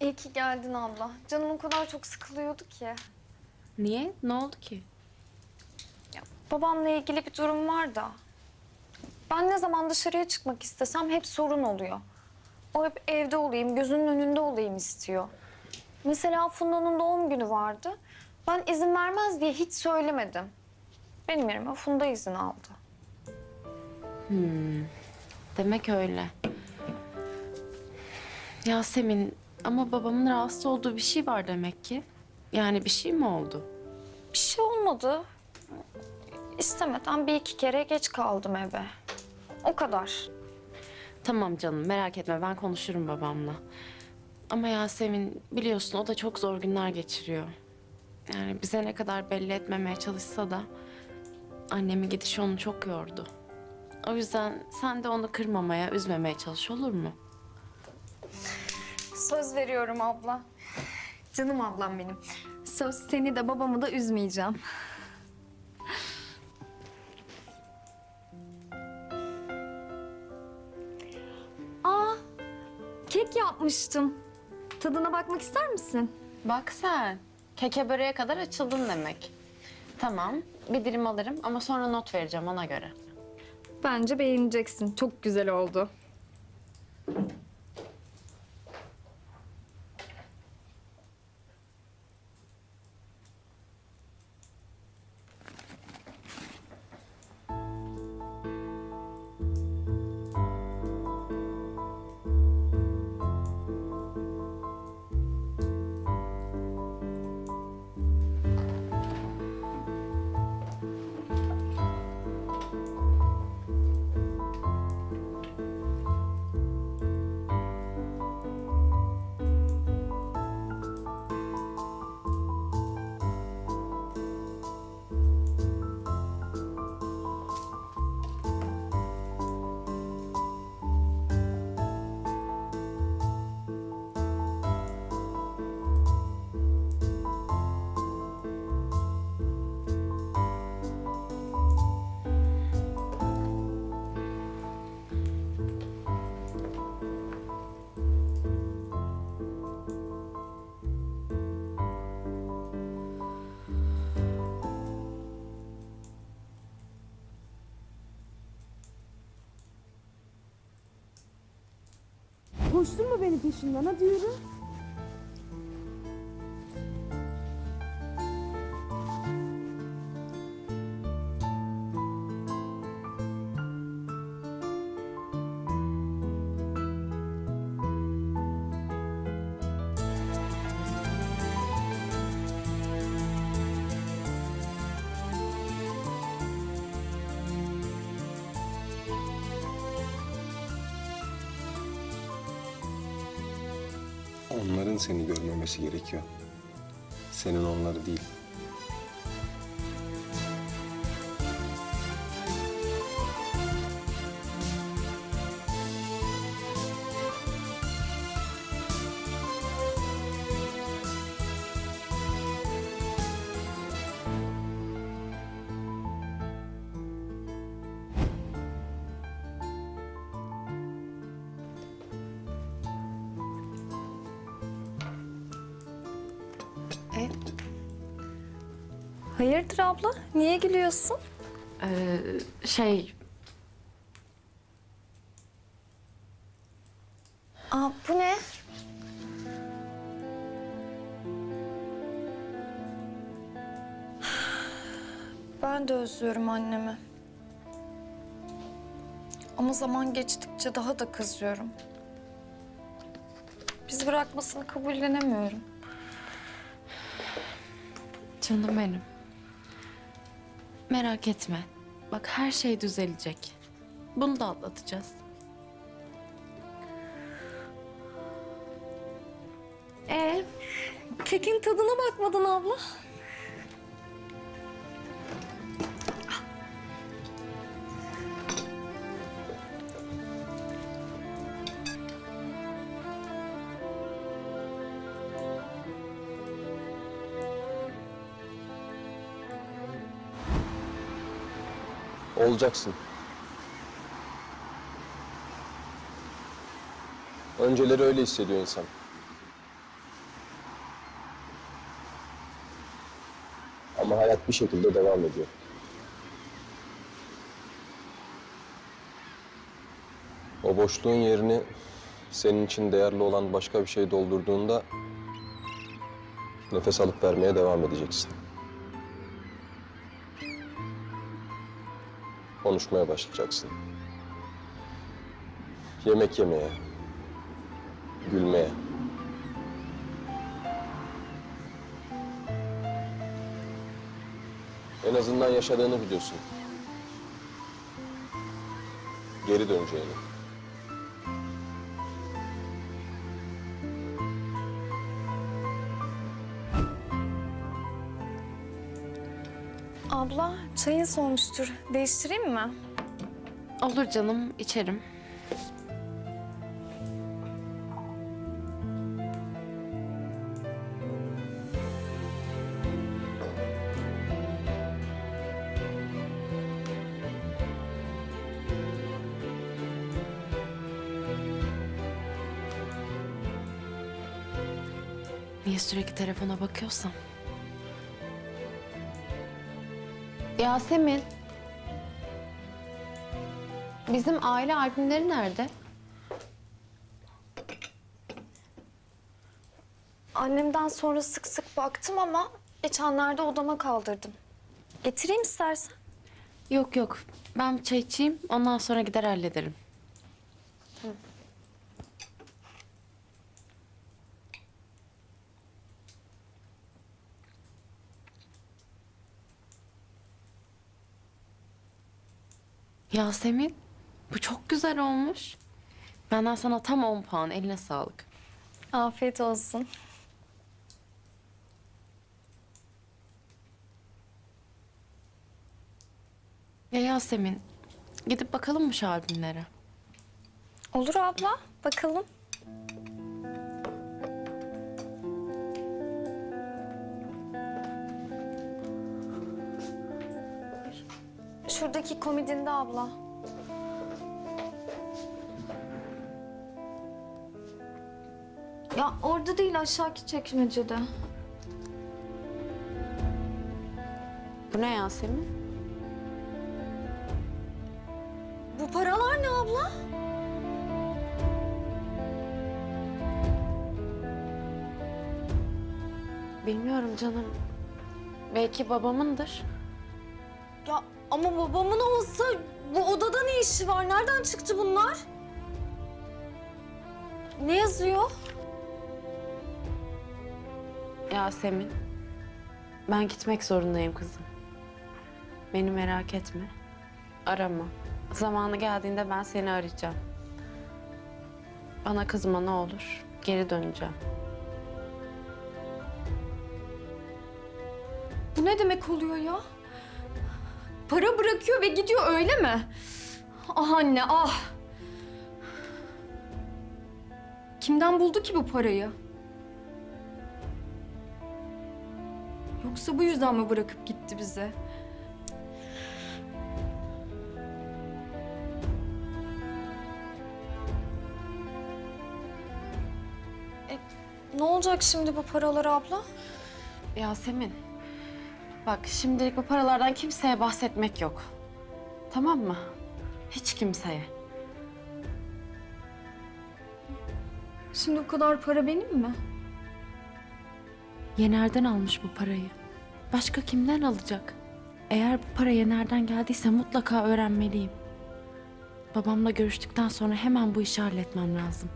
İyi ki geldin abla. Canım o kadar çok sıkılıyordu ki. Niye? Ne oldu ki? Babamla ilgili bir durum var da. Ben ne zaman dışarıya çıkmak istesem hep sorun oluyor. O hep evde olayım, gözünün önünde olayım istiyor. Mesela Funda'nın doğum günü vardı. Ben izin vermez diye hiç söylemedim. Benim yerime Funda izin aldı. Demek öyle. Yasemin ama babamın rahatsız olduğu bir şey var demek ki. Yani bir şey mi oldu? Bir şey olmadı. İstemeden bir iki kere geç kaldım eve. O kadar. Tamam canım merak etme ben konuşurum babamla. Ama Yasemin biliyorsun o da çok zor günler geçiriyor. Yani bize ne kadar belli etmemeye çalışsa da annemin gidişi onu çok yordu. O yüzden sen de onu kırmamaya, üzmemeye çalış olur mu? Söz veriyorum abla. Canım ablam benim. Söz seni de babamı da üzmeyeceğim. Aa, kek yapmıştım. Tadına bakmak ister misin? Bak sen. Keke böreğe kadar açıldın demek. Tamam, bir dilim alırım ama sonra not vereceğim ona göre. Bence beğeneceksin. Çok güzel oldu. Koşturma beni peşinden hadi yürü. Onların seni görmemesi gerekiyor. Senin onları değil. Hayırdır abla? Niye gülüyorsun? Ee, şey, Aa, bu ne? Ben de özlüyorum annemi. Ama zaman geçtikçe daha da kızıyorum. Bizi bırakmasını kabullenemiyorum. canım benim. Merak etme. Bak her şey düzelecek. Bunu da atlatacağız. Ee, kekin tadına bakmadın abla. Olacaksın. Önceleri öyle hissediyor insan. Ama hayat bir şekilde devam ediyor. O boşluğun yerini senin için değerli olan başka bir şey doldurduğunda nefes alıp vermeye devam edeceksin. Konuşmaya başlayacaksın. Yemek yemeye, gülmeye. En azından yaşadığını biliyorsun. Geri döneceğini. Abla çayın soğumuştur. Değiştireyim mi? Olur canım, içerim. Niye sürekli telefona bakıyorsam? Yasemin. Bizim aile albümleri nerede? Annemden sonra sık sık baktım ama geçenlerde odama kaldırdım. Getireyim istersen. Yok yok. Ben bir çay içeyim. Ondan sonra gider hallederim. Yasemin, bu çok güzel olmuş. Benden sana tam 10 puan. Eline sağlık. Afiyet olsun. Ya Yasemin, gidip bakalım mı şu albümlere? Olur abla, bakalım. Şuradaki komedinde abla. Ya orada değil aşağıki çekmecede. Bu ne Yasemin? Bu paralar ne abla? Bilmiyorum canım. Belki babamındır. Ya ama babamın olsa bu odada ne işi var? Nereden çıktı bunlar? Ne yazıyor? Yasemin, ben gitmek zorundayım kızım. Beni merak etme. Arama. Zamanı geldiğinde ben seni arayacağım. Bana kızma ne olur. Geri döneceğim. Bu ne demek oluyor ya? Para bırakıyor ve gidiyor öyle mi? Ah anne ah. Kimden buldu ki bu parayı? Yoksa bu yüzden mi bırakıp gitti bize? E, ne olacak şimdi bu paralar abla? Yasemin, bak şimdilik bu paralardan kimseye bahsetmek yok. Tamam mı? Hiç kimseye. Şimdi o kadar para benim mi? Yener'den almış bu parayı. Başka kimden alacak? Eğer bu para Yener'den geldiyse mutlaka öğrenmeliyim. Babamla görüştükten sonra hemen bu işi halletmem lazım.